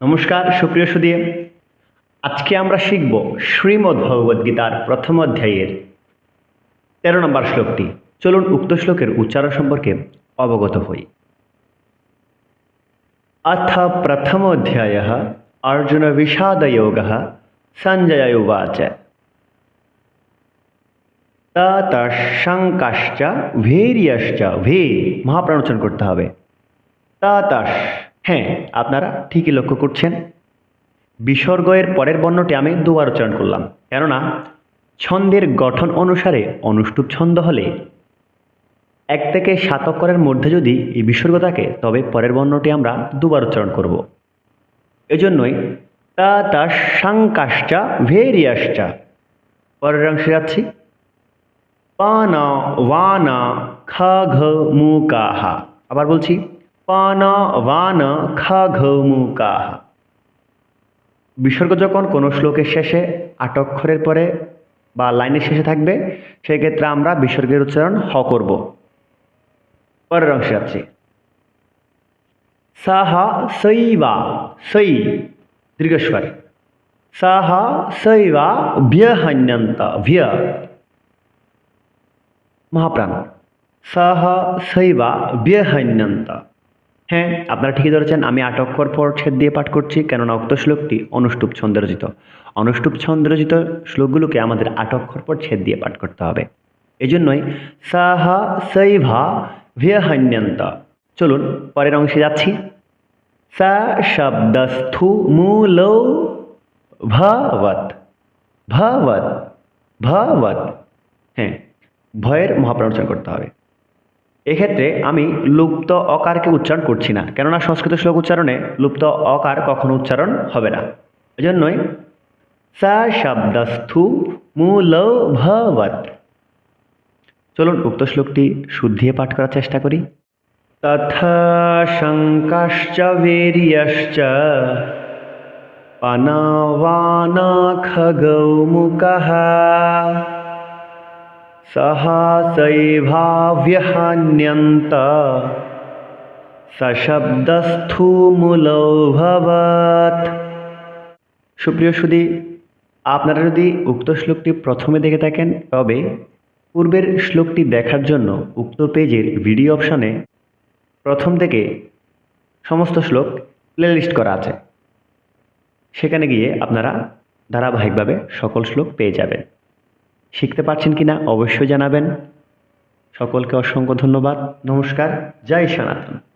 নমস্কার, সুপ্রিয় সুদী আজকে আমরা শিখব শ্রীমদ ভগবদ গীতার প্রথম অধ্যায়ের তেরো নম্বর শ্লোকটি। চলুন উক্ত শ্লোকের উচ্চারণ সম্পর্কে অবগত হই। অথ প্রথম অধ্যায় অর্জুন বিষাদয়োগ সঞ্জয় উবাচ তত ভীর্যশ্চ ভী মহাপ্রণোচন করতে হবে। ততশ হ্যাঁ আপনারা ঠিকই লক্ষ্য করছেন। বিসর্গয়ের পরের বর্ণটি আমি দুবার উচ্চারণ করলাম। কেননা, ছন্দের গঠন অনুসারে অনুষ্টুপ ছন্দ হলে এক থেকে সাত অক্ষরের মধ্যে যদি এই বিসর্গ থাকে, তবে পরের বর্ণটি আমরা দুবার উচ্চারণ করব। এজন্যই তা তা সাংকাশ্চা ভেরিয়াশ্চা পরের অংশে যাচ্ছি। পান ওয়ান খা ঘ মু কাহা আবার বলছি পান ওয়ান খ ঘ মু বিসর্গ যখন কোনো শ্লোকের শেষে আট অক্ষরের পরে বা লাইনের শেষে থাকবে, সেক্ষেত্রে আমরা বিসর্গের উচ্চারণ হ করব। পরের অংশে যাচ্ছি। সাহা সৈবা সৈ, দীর্ঘস্বর। সাহা সৈবা ভ্যহন্যন্ত, ভ্য। মহাপ্রাণ। সাহা সৈবা ব্যহন্যন্ত হ্যাঁ আপনারা ঠিকই ধরেছেন, আমি আট অক্ষর পর ছেদ দিয়ে পাঠ করছি, কেননা উক্ত শ্লোকটি অনুষ্টুপ ছন্দ রচিত অনুষ্টুপ ছন্দ রচিত শ্লোকগুলোকে আমাদের আট অক্ষর পর ছেদ দিয়ে পাঠ করতে হবে। এই জন্যই সাহা সৈভা ব্যহন্যন্ত চলুন, পরের অংশে যাচ্ছি। সা শব্দস্থু মূল ভবত ভবত ভবত হ্যাঁ ভয়ের মহাপ্রাণ উচ্চারণ করতে হবে। এক্ষেত্রে আমি লুপ্ত অকারকে উচ্চারণ করছি না, কেননা সংস্কৃত শ্লোক উচ্চারণে লুপ্ত অকার কখনো উচ্চারণ হবে না। এজন্যই সা শব্দস্থু মূল ভবত চলুন উক্ত শ্লোকটি শুদ্ধিয়ে পাঠ করার চেষ্টা করি। তথা শঙ্কাশ্চ বীর্যশ্চ পানাবান খগৌমুকः সহাসৈভাব্যহান্যন্ত সশব্দস্থূমূলভবৎ সুপ্রিয় সুদী আপনারা যদি উক্ত শ্লোকটি প্রথমে দেখে থাকেন, তবে পূর্বের শ্লোকটি দেখার জন্য উক্ত পেজের ভিডিও অপশানে প্রথম থেকে সমস্ত শ্লোক প্লেলিস্ট করা আছে। সেখানে গিয়ে আপনারা ধারাবাহিকভাবে সকল শ্লোক পেয়ে যাবেন। শিখতে পারছেন কি না অবশ্যই জানাবেন। সকলকে অসংখ্য ধন্যবাদ। নমস্কার। জয় সনাতন।